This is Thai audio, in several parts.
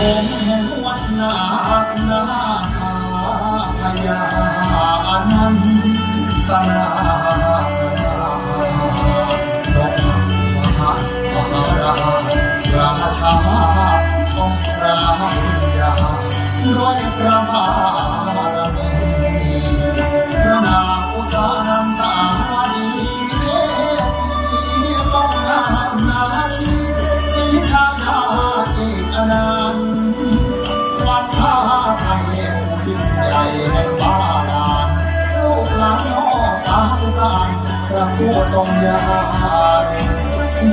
ผมหวัดหนาหน้าพยานันตนาดอกมหาพระราชาองพระยาด้วยพระ ผู้ทรงยา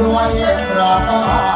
ด้วยพระ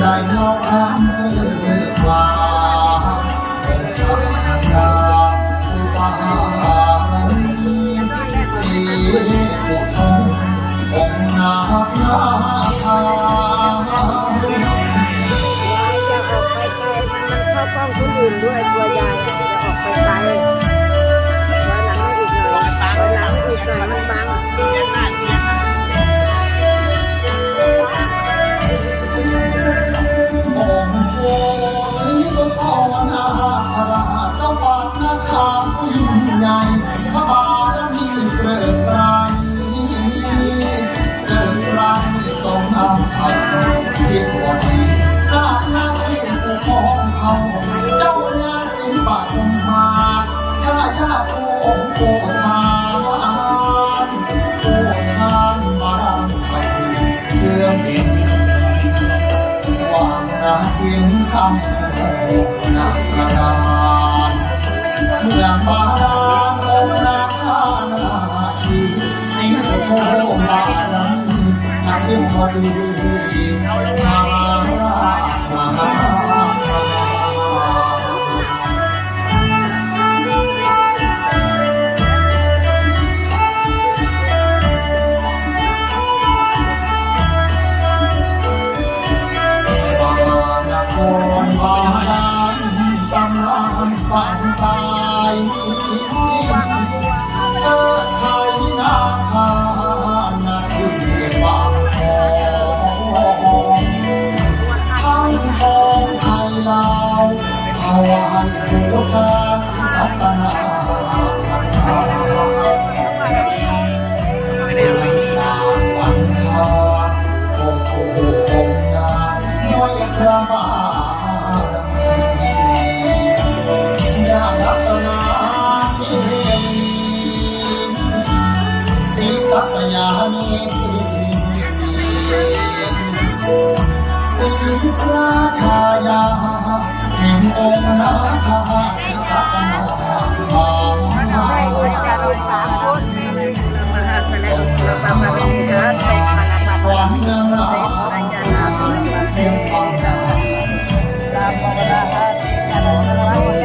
ได้น้องอ้ามซื้อมาเป็นนชาผู้ปามีสีผูกองนาคนาคาจะออกไปไกมันเข้ากล้องคนอื่นด้วยตัวยายจะออกไปไกลวัหลังอีกหน่อยวัหลังอีกหน่อย ยิ่งใหญ่เขาบอก มาดามเงินนาคานาชีสีสุโขมาลังอาทิมพอดีทางราช พระธ Bye.